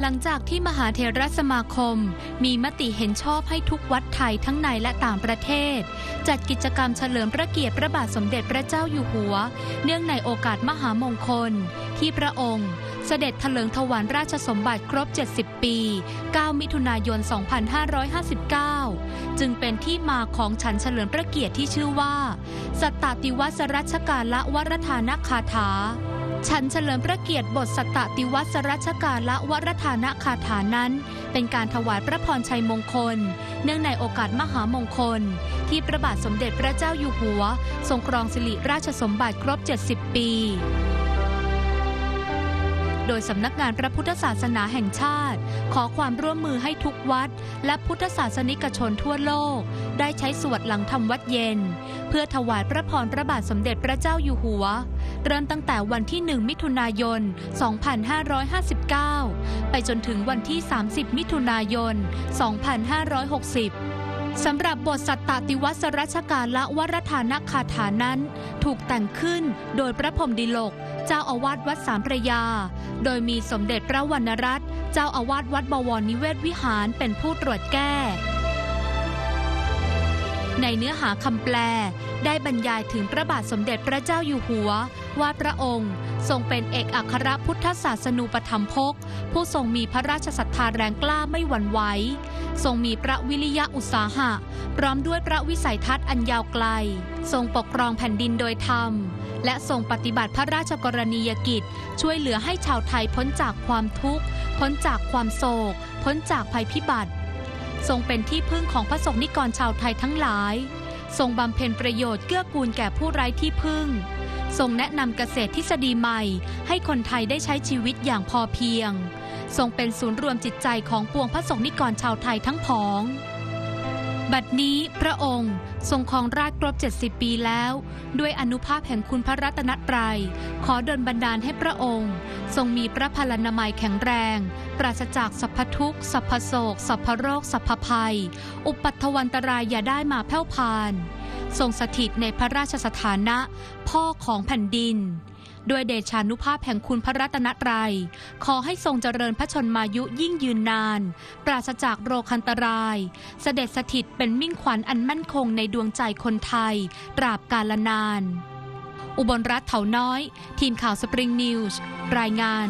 หลังจากที่มหาเทรสมาคม มีมติเห็นชอบให้ทุกวัดไทยทั้งในและต่างประเทศ จัดกิจกรรมเฉลิมพระเกียรติพระบาทสมเด็จพระเจ้าอยู่หัว เนื่องในโอกาสมหามงคล ที่พระองค์ เสด็จถลิงถวัลราชสมบัติครบ 70 ปี 9 มิถุนายน 2559 จึงเป็นที่มาของฉันเฉลิมพระเกียรติที่ชื่อว่าสัตตติวัสรัชกาละวรธานคาถา ฉันเฉลิมพระเกียรติบทสตตติวัสรัชกาละวรธานคาถานั้น เป็นการถวายพระพรชัยมงคล เนื่องในโอกาสมหามงคล ที่พระบาทสมเด็จพระเจ้าอยู่หัว ทรงครองสิริราชสมบัติครบ 70 ปี โดยสำนักงานพระพุทธศาสนาแห่งชาติ ขอความร่วมมือให้ทุกวัด และพุทธศาสนิกชนทั่วโลก ได้ใช้สวดหลังทำวัดเย็น เพื่อถวายพระพรพระบาทสมเด็จพระเจ้าอยู่หัว เริ่มตั้งแต่วันที่ 1 มิถุนายน 2559 ไปจนถึงวันที่ 30 มิถุนายน 2560 สำหรับบทสัตตติวัสรัชกาละวรธานคาถานั้น ถูกแต่งขึ้นโดยพระพรมดิลก เจ้าอาวาสวัดสามพระยา โดยมีสมเด็จพระวรรณรัตน์เจ้าอาวาสวัดบวรนิเวศวิหารเป็นผู้ตรวจแก้ ในเนื้อหาคำแปล ได้บรรยายถึงพระบาทสมเด็จพระเจ้าอยู่หัว ว่าพระองค์ ทรงเป็นเอกอัครพุทธศาสนูปถัมภกผู้ทรงมีพระราชศรัทธาแรงกล้าไม่หวั่นไหวทรงมีพระวิริยะอุตสาหะ พร้อมด้วยพระวิสัยทัศน์อันยาวไกล ทรงปกครองแผ่นดินโดยธรรม และทรงปฏิบัติพระราชกรณียกิจ ช่วยเหลือให้ชาวไทยพ้นจากความทุกข์ พ้นจากความโศก พ้นจากภัยพิบัติ ทรงเป็นที่พึ่งของพระสงฆ์นิกรชาวไทยทั้งหลาย ทรงบำเพ็ญประโยชน์เกื้อกูลแก่ผู้ไร้ที่พึ่ง ทรงแนะนำเกษตรทฤษฎีใหม่ ให้คนไทยได้ใช้ชีวิตอย่างพอเพียง ทรงเป็นศูนย์รวมจิตใจของปวงพระสงฆ์นิกรชาวไทยทั้งผอง บัดนี้พระองค์ทรงครองราชครบ 70 ปีแล้ว ด้วยอนุภาพแห่งคุณพระรัตนตรัย ขอดลบันดาลให้พระองค์ ทรงมีพระพลานามัยแข็งแรง ปราศจากสัพพทุกสัพพโศก สัพพโรค สัพพภัย อุปัตถวันตรายอย่าได้มาแผ่วพาน ทรงสถิตในพระราชสถานะ พ่อของแผ่นดิน ด้วยเดชานุภาพแห่งคุณพระรัตนตรัย ขอให้ทรงเจริญพระชนมายุยิ่งยืนนาน ปราศจากโรคันตราย เสด็จสถิตเป็นมิ่งขวัญอันมั่นคงในดวงใจคนไทย ตราบกาลนาน อุบลรัฐเถาน้อย ทีมข่าวสปริงนิวส์รายงาน